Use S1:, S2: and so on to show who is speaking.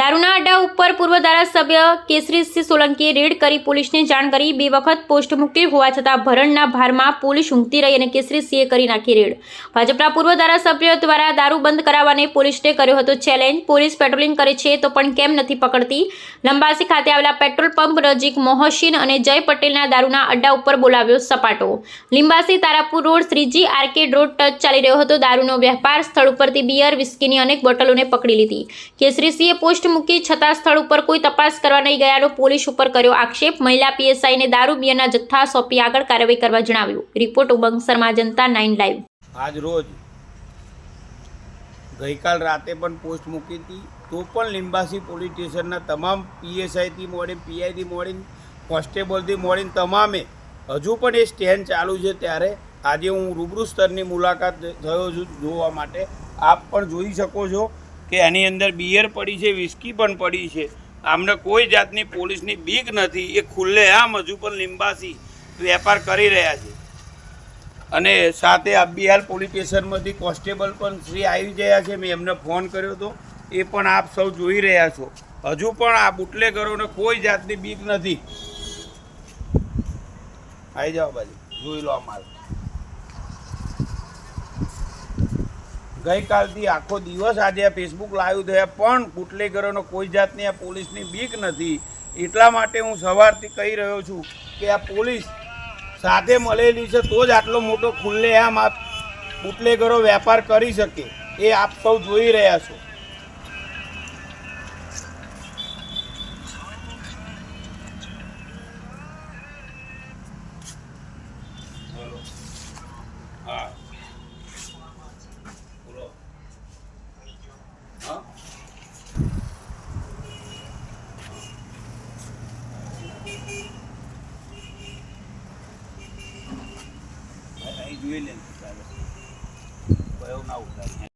S1: દારૂના અડ્ડા ઉપર પૂર્વ ધારાસભ્ય કેસરીસિંહ સોલંકીએ રેડ કરી પોલીસને જાણ કરી બે વખત પોસ્ટ મૂકી હોવા છતાં ભરણના ભારમાં પોલીસ ઊંઘતી રહી અને કેસરીસિંહે કરી નાખી રેડ. ભાજપના પૂર્વ ધારાસભ્ય દ્વારા દારૂ બંધ કરાવવાને પોલીસને કર્યો હતો ચેલેન્જ. પોલીસ પેટ્રોલિંગ કરે છે તો પણ કેમ નથી પકડતી? લંબાસી ખાતે આવેલા પેટ્રોલ પંપ નજીક મોહસિન અને જય પટેલના દારૂના અડ્ડા ઉપર બોલાવ્યો સપાટો. Limbasi Tarapur road Shriji arcade road touch ચાલી રહ્યો હતો. દારૂનો વેપાર સ્થળ ઉપરથી બિયર વિસ્કીની અનેક બોટલોને પકડી લીધી. કેસરીસિંહે પોસ્ટ મૂકી છતાં સ્થળ ઉપર કોઈ તપાસ કરવા નહીં ગયાનો પોલીસ ઉપર કર્યો આક્ષેપ. મહિલા પીએસઆઈને દારૂ, બિયરના જથ્થા સોંપી આગળ કાર્યવાહી કરવા જણાવ્યું. Report Umang Janta nine live.
S2: આજ રોજ ગઈકાલ રાતે પણ પોસ્ટ મૂકી હતી. તો પણ લિંબાસી પોલીસ સ્ટેશનના તમામ પીએસઆઈથી મોડીને પીઆઈથી મોડીને કોન્સ્ટેબલથી મોડીને તમામે હજુ પણ એ સ્ટેન્ડ ચાલુ છે ત્યારે આજે હું રૂબરૂ સ્તરની મુલાકાત થયો છું જોવા માટે. આપ પણ જોઈ શકો છો. કે એની અંદર બિયર પડી છે, વિસ્કી પણ પડી છે. આમને કોઈ જાતની પોલીસની બીક નથી, એ ખુલ્લેઆમ હજુ પણ લીંબાસી વેપાર કરી રહ્યા છે. અને સાથે અબિયાલ પોલીસ સ્ટેશનમાંથી કોન્સ્ટેબલ પણ શ્રી આવી ગયા છે, મેં એમને ફોન કર્યો હતો એ પણ આપ સૌ જોઈ રહ્યા છો. હજુ પણ આ બુટલેગરોને કોઈ જાતની બીક નથી. આવી જાઓ બાજુ. જોઈ લો અમારે. ગઈકાલથી આખો દિવસ આજે આ ફેસબુક લાઈવ થયા, પણ બુટલેગરોનો કોઈ જાતની આ પોલીસની બીક નથી. એટલા માટે હું સવારથી કહી રહ્યો છું કે આ પોલીસ સાથે મળેલી છે તો જ આટલો મોટો ખુલ્લેઆમ આ બુટલેગરો વેપાર કરી શકે. એ આપ સૌ જોઈ રહ્યા છો. અહીં જોઈ લે કયો ના ઉતારે.